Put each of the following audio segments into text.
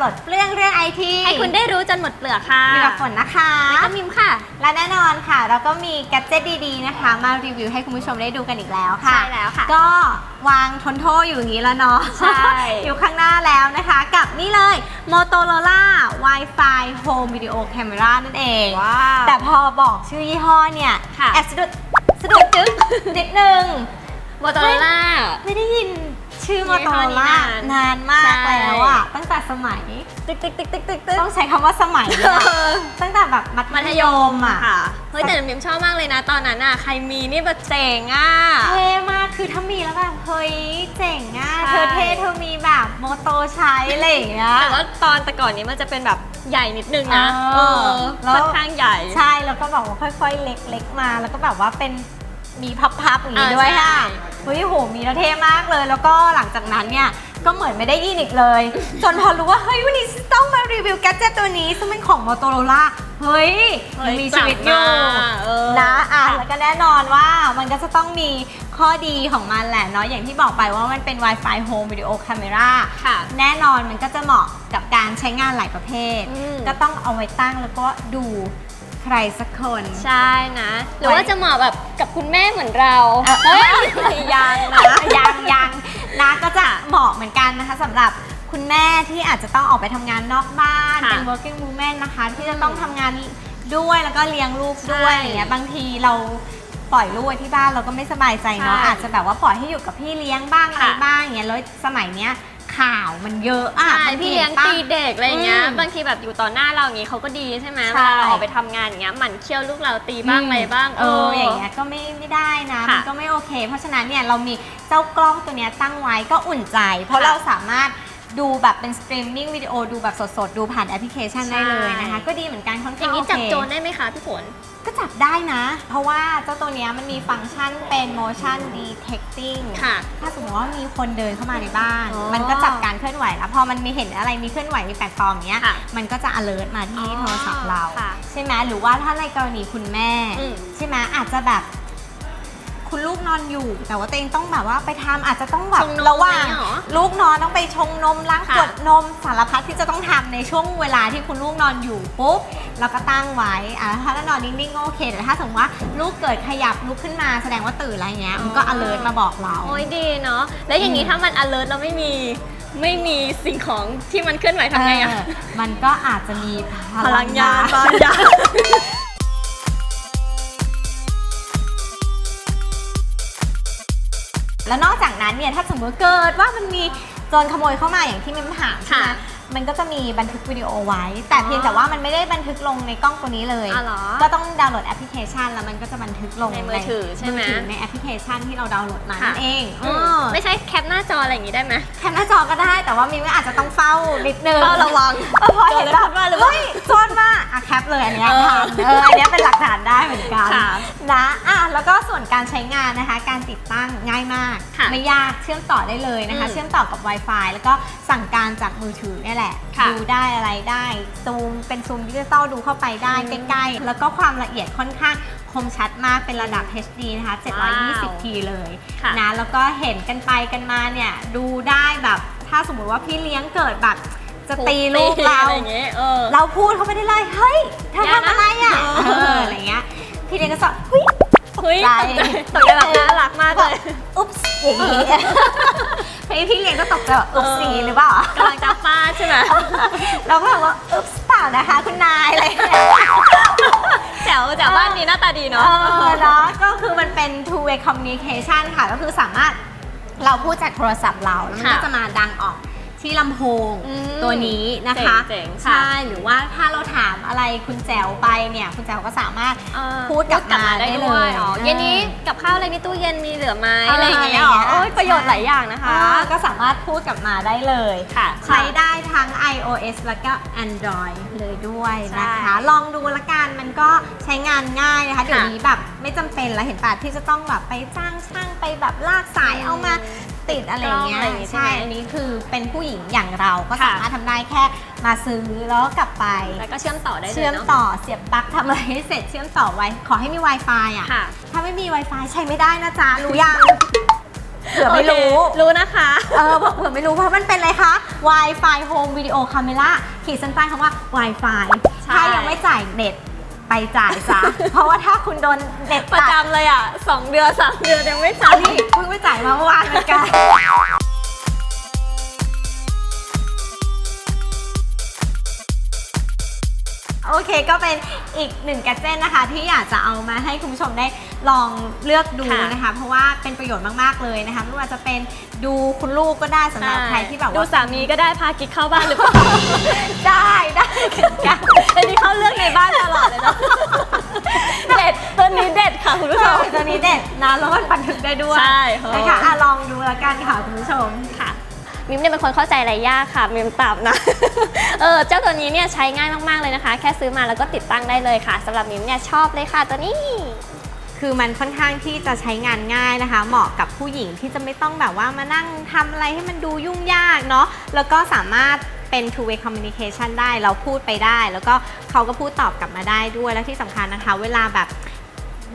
ปลดเปลื้องเรื่องไอทีให้คุณได้รู้จนหมดเปลือกค่ะมีกับฝนนะคะแล้วก็มิมค่ะ และแน่นอนค่ะ เราก็มีแกดเจิตดีๆนะคะ มารีวิวให้คุณผู้ชมได้ดูกันอีกแล้วค่ะ ใช่แล้วค่ะ ก็วางทนโทษอยู่อย่างนี้แล้วเนาะใช่ อยู่ข้างหน้าแล้วนะคะ กับนี่เลย Motorola Wi-Fi Home Video Camera นั่นเองว้าวแต่พอบอกชื่อยี่ห้อเนี่ยค่ะแอบสะดุดสะดุดจึ๊กนิดนึงโมโตโรล่าไม่ได้ยิน ชื่อยี่ห้อนี้ Motorola นานนานมากใช่แล้วอะตั้งแต่สมัยติ๊กติ๊กติ๊กติ๊กติ๊กติ๊กต้องใช้คำว่าสมัยเลยนะตั้งแต่แบบมัมัธธยยมมอะค่ะเฮ้ยแต่มิมชอบมากเลยนะตอนนั้นอะใครมีนี่แบบเจ๋งอะเท่มากคือถ้ามีแล้วแบบเฮ้ยเจ๋งอะใช่เธอเท่เธอมีแบบโมโตใช้อะไรอย่างเงี้ยแต่ว่าตอนแต่ก่อนนี้มันจะเป็นแบบใหญ่นิดนึงนะเออเออแล้วค่อนข้างใหญ่ใช่แล้วก็แบบว่าค่อย ๆ เล็กๆมา แล้วก็แบบว่าเป็นมีพับๆอย่างนี้อ่าด้วยค่ะใช่ เฮ้ยโหมีแล้วเท่มากเลย แล้วก็หลังจากนั้นเนี่ยก็เหมือนไม่ได้ยินอีกเลย จนพอรู้ว่า เฮ้ย วันนี้ต้องมารีวิวแกดเจิตตัวนี้ ซึ่งเป็นของ Motorola เฮ้ยเฮ้ยยังมีชีวิตอยู่กลับมาเออนะอะแล้วก็แน่นอนว่ามันก็จะต้องมีข้อดีของมันแหละเนาะอย่างที่บอกไปว่ามันเป็น Wi-Fi Home Video Camera ค่ะแน่นอนมันก็จะเหมาะกับการใช้งานหลายประเภทอืมก็ต้องเอาไว้ตั้งแล้วก็ดู ใครสักคน ใช่นะ หรือว่าจะเหมาะแบบกับคุณแม่เหมือนเราเออ เฮ้ยยังนะยังยังนะก็จะเหมาะเหมือนกันนะคะสำหรับคุณแม่ที่อาจจะต้องออกไปทำงานนอกบ้าน ค่ะเป็น working woman นะคะ ที่จะต้องทำงานด้วยแล้วก็เลี้ยงลูกด้วยใช่อย่างเงี้ยบางทีเราปล่อยลูกไว้ที่บ้านเราก็ไม่สบายใจเนาะใช่อาจจะแบบว่าปล่อยให้อยู่กับพี่เลี้ยงบ้างอะไรค่ะ บ้างอย่างเงี้ยแล้วสมัยเนี้ย ข่าวมันเยอะอะใช่บางทีพี่เลี้ยงห็นปะตีเด็กอะไรอย่างเงี้ยอืมบางทีแบบอยู่ต่อหน้าเราอย่างงี้เขาก็ดีใช่ไหมใช่เวลาเราออกไปทำงานอย่างเงี้ยหมั่นเคี่ยวลูกเราตีบ้างอะไรบ้างเอออย่างเงี้ยก็ไม่ไม่ได้นะค่ะมันก็ไม่โอเค เพราะฉะนั้นเนี่ยเรามีเจ้ากล้องตัวเนี้ยตั้งไว้ก็อุ่นใจ เพราะค่ะเราสามารถ ดูแบบเป็นสตรีมมิ่งวิดีโอดูแบบสดๆ ดูผ่านแอปพลิเคชันได้เลยนะคะใช่ก็ดีเหมือนกันค่อนอข้าย่างงนี้โอจับเคโจรได้ไหมคะพี่ฝน ก็จับได้นะ เพราะว่าเจ้าตัวเนี้ยมันมีฟังก์ชันเป็น motion detecting ค่ะ ถ้าสมมติว่ามีคนเดินเข้ามาในบ้าน อ๋อมันก็จับการเคลื่อนไหวแล้วพอมันมีเห็นอะไรมีเคลื่อนไหวมีแปลกปลอมเนี้ย ค่ะมันก็จะ alert มาที่อ๋อโทรศัพท์เรา ค่ะใช่ไหมหรือว่าถ้าในกรณีคุณแม่ อืมใช่ไหมอาจจะแบบ คุณลูกนอนอยู่ แต่ว่าตัวเองต้องแบบว่าไปทำอาจจะต้องแบบชงนมระหว่างอะไรอย่างเงี้ยเหรอลูกนอนต้องไปชงนมล้างค่ะขวดนมสารพัดที่จะต้องทำในช่วงเวลาที่คุณลูกนอนอยู่ปุ๊บเราก็ตั้งไว้อะถ้าเรานอนนิ่งๆก็โอเคแต่ถ้าสมมติว่าลูกเกิดขยับลุกขึ้นมาแสดงว่าตื่นอะไรเงี้ยมันก็ alert มาบอกเรา โอ้ยดีเนาะ แล้วอย่างนี้อืมถ้ามัน alert แล้วไม่มีไม่มีสิ่งของที่มันเคลื่อนไหวทำไงอะเออมันก็อาจจะมีพลังงานบางอย่าง แล้วนอกจากนั้นเนี่ยถ้าสมมติเกิดว่ามันมีโจรขโมยเข้ามาอย่างที่มิมถามใช่ไหมคะ มันก็จะมีบันทึกวิดีโอไว้ แต่เพียงแต่ว่ามันไม่ได้บันทึกลงในกล้องตัวนี้เลยอ๋อเหรอก็ต้องดาวน์โหลดแอปพลิเคชัน แล้วมันก็จะบันทึกลงในมือถือใช่ไหมมือถือในแอปพลิเคชันที่เราดาวน์โหลดมาค่ะนั่นเองอืมเออไม่ใช่แคปหน้าจออะไรอย่างงี้ได้ไหม แคปหน้าจอก็ได้แต่ว่ามิมก็อาจจะต้องเฝ้านิดนึงเฝ้าระวังเออพอเห็นแบบโจรจะพูดว่าหรือเปล่าเฮ้ยโจรมาอะแคปเลยอันเนี้ยเออทันเอออันเนี้ยเป็นหลักฐานได้เหมือนกัน ค่ะ นะอะแล้วก็ส่วนการใช้งานนะคะ การติดตั้งง่ายมาก ค่ะไม่ยาก เชื่อมต่อได้เลยนะคะ อืมเชื่อมต่อกับ Wi-Fi แล้วก็ สั่งการจากมือถือเนี่ยแหละ ค่ะดูได้อะไรได้ ซูมเป็นซูมดิจิตอลดูเข้าไปได้อืมใกล้ๆ แล้วก็ความละเอียดค่อนข้างคมชัดมากเป็นระดับ HD นะคะ ว้าว 720p เลยค่ะ นะแล้วก็เห็นกันไปกันมาเนี่ย ดูได้แบบถ้าสมมุติว่าพี่เลี้ยงเกิดแบบจะตีลูกเรา อะไรอย่างเงี้ยเออ เราพูดเขาไม่ได้เลย เฮ้ยเธออย่านะทำอะไรอะเออ เอออะไรเงี้ย พี่เลี้ยงก็จะเฮ้ย เฮ้ยใจ ตกใจแบบน่ารักมากเลย อุ๊บส์อย่างงี้ พี่พี่เลี้ยงก็ ตกใจว่าอุ๊บสีหรือเปล่า กำลังจะฟาดใช่ไหมเราก็แบบว่าอุ๊บส์เปล่านะคะคุณนายอะไรเงี้ย แจ๋วแจ๋วบ้านนี้หน้าตาดีเอเนาะอเนาะก็คือมันเป็น two way communication ค่ะ ก็คือสามารถเราพูดจากโทรศัพท์เรา แล้วมันค่ะก็จะมาดังออกที่ลำโพงอืมตัวนี้นะคะ เจ๋งๆค่ะ ใช่ หรือว่าถ้าเราถามอะไร คุณแจ๋วไปเนี่ย คุณแจ๋วก็สามารถเออพูดกลับมาได้เลยอ๋อเออเย็นนี้กับข้าวอะไรในตู้เย็นมีเหลือไหมเออออะไรอย่างเงี้ยอะไรอย่างเงี้ยโอ้ยประโยชน์หลายอย่างนะคะ อ่าก็สามารถพูดกลับมาได้เลย ค่ะ ใช้ได้ทั้ง iOS แล้วก็ Android เลยด้วยนะคะใช่ลองดูละกันมันก็ใช้งานง่ายนะคะ เดี๋ยวนี้แบบไม่จำเป็นแล้วเห็นป่ะที่จะต้องแบบไปจ้างช่างไปแบบลากสายเอามา ติดอะไรอย่างเงี้ยกล้องอะไรอย่างงี้ใช่ใช่ไหมอันนี้คือเป็นผู้หญิงอย่างเราก็ค่ะ สามารถทำได้แค่มาซื้อแล้วก็กลับไป แล้วก็เชื่อมต่อได้เลยเชื่อมเนาะต่อเสียบปลั๊กทำอะไรให้เสร็จเชื่อมต่อไว้ ขอให้มี Wi-Fi อะ ค่ะถ้าไม่มี Wi-Fi ใช้ไม่ได้นะจ๊ะ รู้ยังเผื่อไม่รู้ โอเครู้นะคะ เออเผื่อไม่รู้เพราะมันเป็นอะไรคะ Wi-Fi Home Video Camera ขีดเส้นใต้คำว่า Wi-Fi ใช่ ถ้ายังไม่จ่ายเน็ต ไปจ่ายซะ เพราะว่าถ้าคุณโดนเน็ตประตัดจำเลยอะสองเดือนสามเดือนยังไม่อัจ่านยนี้เพิ่งไปจ่ายมาเมื่อวานเหมือนกันโอเคก็เป็นอีกหนึ่งแกดเจิตนะคะ ที่อยากจะเอามาให้คุณผู้ชมได้ ลองเลือกดูค่ะนะคะ เพราะว่าเป็นประโยชน์มากๆเลยนะคะไม่ว่าจะเป็นดูคุณลูกก็ได้สำหรับใครที่แบบดูว่าสามีก็ได้พากิ๊กเข้าบ้านหรือเปล่าได้ได้เหมือนกันอันนี้เข้าเรื่องในบ้านตลอดเลยเนาะเด็ดตัวนี้เด็ดค่ะคุณผู้ชม ตัวนี้เด็ดนะแล้วมันบันทึกได้ด้วยใช่นะคะอะลองดูแล้วกันค่ะคุณผู้ชมค่ะ มิมเนี่ยเป็นคนเข้าใจอะไรยากค่ะ มิมตามนะ เออเจ้าตัวนี้เนี่ยใช้ง่ายมากๆเลยนะคะ แค่ซื้อมาแล้วก็ติดตั้งได้เลยค่ะสำหรับมิมเนี่ยชอบเลยค่ะตัวนี้ คือมันค่อนข้างที่จะใช้งานง่ายนะคะ เหมาะกับผู้หญิงที่จะไม่ต้องแบบว่ามานั่งทำอะไรให้มันดูยุ่งยากเนาะแล้วก็สามารถเป็น two way communication ได้เราพูดไปได้ แล้วก็เขาก็พูดตอบกลับมาได้ด้วยและที่สำคัญนะคะ เวลาแบบ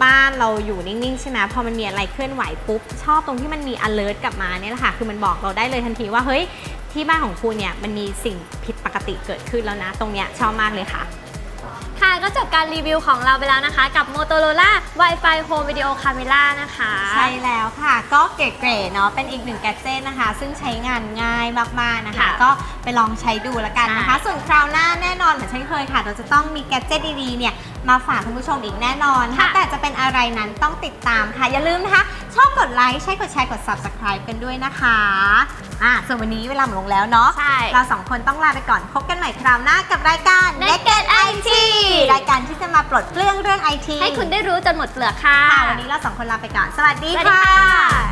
บ้านเราอยู่นิ่ง ๆ ใช่ไหมพอมันมีอะไรเคลื่อนไหวปุ๊บ ชอบตรงที่มันมี alert กลับมาเนี่ยแหละค่ะ คือมันบอกเราได้เลยทันทีว่า เฮ้ย ที่บ้านของคุณเนี่ย มันมีสิ่งผิดปกติเกิดขึ้นแล้วนะ ตรงเนี้ยชอบมากเลยค่ะ ค่ะ ก็จบการรีวิวของเราไปแล้วนะคะ กับ Motorola Wi-Fi Home Video Camera นะคะ ใช่แล้วค่ะ ก็เก๋ๆเนาะเป็นอีกหนึ่งแกดเจิตนะคะ ซึ่งใช้งานง่ายมากๆนะคะ ค่ะก็ไปลองใช้ดูแล้วกันนะคะใช่ส่วนคราวหน้าแน่นอนเหมือนเช่นเคยค่ะ เราจะต้องมีแกดเจิตดีๆเนี่ยมาฝากคุณผู้ชมอีกแน่นอนค่ะถ้าแต่จะเป็นอะไรนั้นต้องติดตามค่ะ อย่าลืมนะคะ ชอบกดไลค์ใช่กดแชร์กด subscribe กันด้วยนะคะอะส่วนวันนี้เวลาหมดลงแล้วเนาะ ใช่ เราสองคนต้องลาไปก่อน พบกันใหม่คราวหน้ากับรายการ Naked IT มาปลดเปลื้องเรื่องไอทีให้คุณได้รู้จนหมดเปลือกค่ะค่ะวันนี้เราสองคนลาไปก่อน สวัสดีสวัสดีค่ะค่ะ